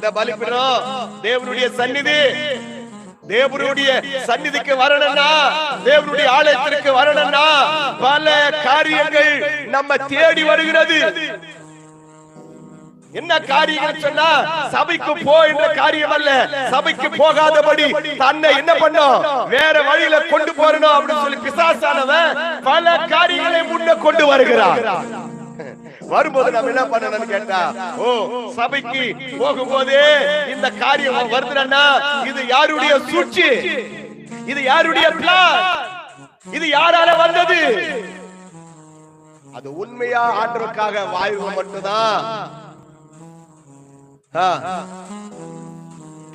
அந்த பலிபீடம் தேவனுடைய சந்நிதி. தேவனுடைய சந்நிதிக்கு வரணும்னா தேவனுடைய ஆலயத்திற்கு வரணும்னா பல காரியங்கள் நம்ம தேடி வருகிறது. என்ன காரியங்கள் சொன்னா சபைக்கு போ என்ற காரியம் அல்ல. சபைக்கு போகாதபடி தன்னை என்ன பண்ணும்? வேற வழியில கொண்டு போறணும் அப்படின்னு சொல்லி பிசாசானவன் பல காரியங்களை முன்ன கொண்டு வருகிறான். வரும்போது நம்ம என்ன பண்ணணும்னு கேட்டா ஓ சபைக்கு போகும்போதே இந்த காரியம் வருதுன்னா இது யாருடைய சூழ்ச்சி? இது யாருடைய பிளான் இது யாரால வந்தது? அது உண்மையா ஆண்டவருக்காக வாய்வு மட்டும்தான்.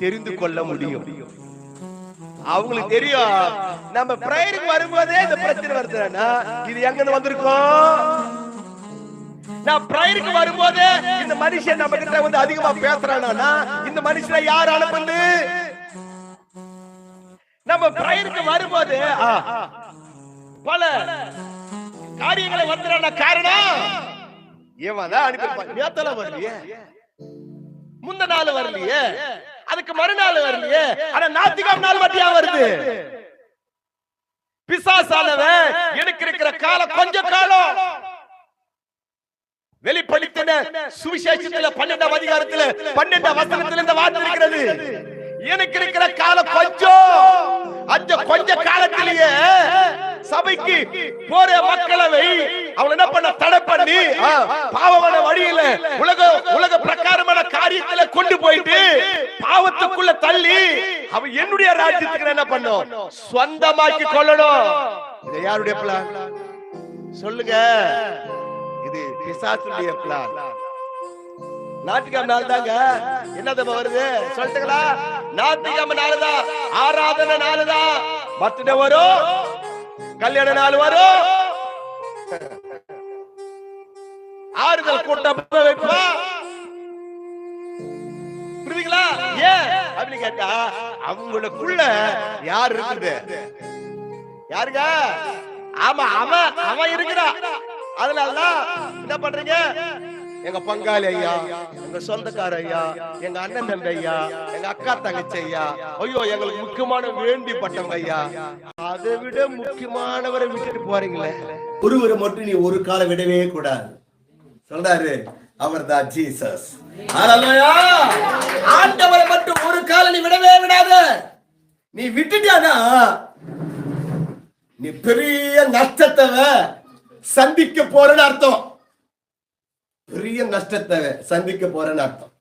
தெரிந்து கொள்ள முடியும். அவங்களுக்கு தெரியும். நம்ம பிரேயருக்கு வரும்போதே இந்த பிரச்சனை வருதுன்னா இது எங்க இருந்து வந்திருக்கோம்? நான் பிரயருக்கு வரும்போது இந்த மனுஷன் நம்ம கிட்ட வந்து அதிகமா பேசுறானா இந்த மனுஷனை யார் அனுப்புது? நம்ம பிரயருக்கு வரும்போது பல காரியங்களை வந்துறான காரணம் இவன் தான் அனுப்பியிருப்பான். நேத்தல வரலையே. முந்த நாள் வரலையே. அதுக்கு மறுநாள் வரலையே. ஆனா நாத்திகம் நாள் மட்டும் வருது. பிசாசானவன் எனக்கு இருக்கிற காலம் கொஞ்ச காலம். வெளிப்படுத்தின சுவிசேஷத்துல பன்னெண்டாம் அதிகாரத்துல பன்னெண்டாம் வசனத்துல இந்த வார்த்தை இருக்கிறது. எனக்கு இருக்கிற காலம் கொஞ்சம். அந்த கொஞ்ச காலத்திலேயே சபைக்கு போற மக்களவை அவன் என்ன பண்ண தடை பண்ணி பாவமான வழியில உலக உலக பிரகாரமான காரியத்துல கொண்டு போயிட்டு பாவத்துக்குள்ள தள்ளி அவன் என்னுடைய ராஜ்யத்துக்கு என்ன பண்ணும் சொந்தமாக்கி கொள்ளணும். இது யாருடைய பிளான் சொல்லுங்க. இது பிசாசுடைய பிளான் நாட்டுக்காம நாள் தாங்க என்னது வருது? சொல்லிட்டுங்களா? நாட்டுக்காம நாள் ஆராதனை நாளுதான் பர்த்டே வரும். கல்யாண நாள் வரும். ஆறுதல் கூட்டம் வைப்பா. புரியுதுங்களா? ஏன்? அப்படின்னு கேட்டா அவங்களுக்குள்ள யார் இருக்குது? யாருங்க? ஆமா அவன் அவன் இருக்கிறான். அதனாலதான் என்ன பண்றீங்க? எங்க பங்காளி ஐயா எங்க சொந்தக்கார ஐயா எங்க அண்ணன் தம்பி ஐயா எங்க அக்கா தங்கச்சி ஐயா ஐயோ எங்களுக்கு முக்கியமான வேண்டி பட்டவங்க ஐயா. அதை விட முக்கியமானவரை விட்டுட்டு போறீங்களே. ஒருவரை மட்டும் நீ ஒரு காலம் விடவே கூடாது. சொல்றாரு அவர் தான் ஜீசஸ் ஆண்டவரை மட்டும் ஒரு காலம் நீ விடவே விடாத. நீ விட்டுட்டானா நீ பெரிய நஷ்டத்தை சந்திக்க போறன்னு அர்த்தம். பெரிய நஷ்டத்தை சந்திக்க போறன்னு அர்த்தம்.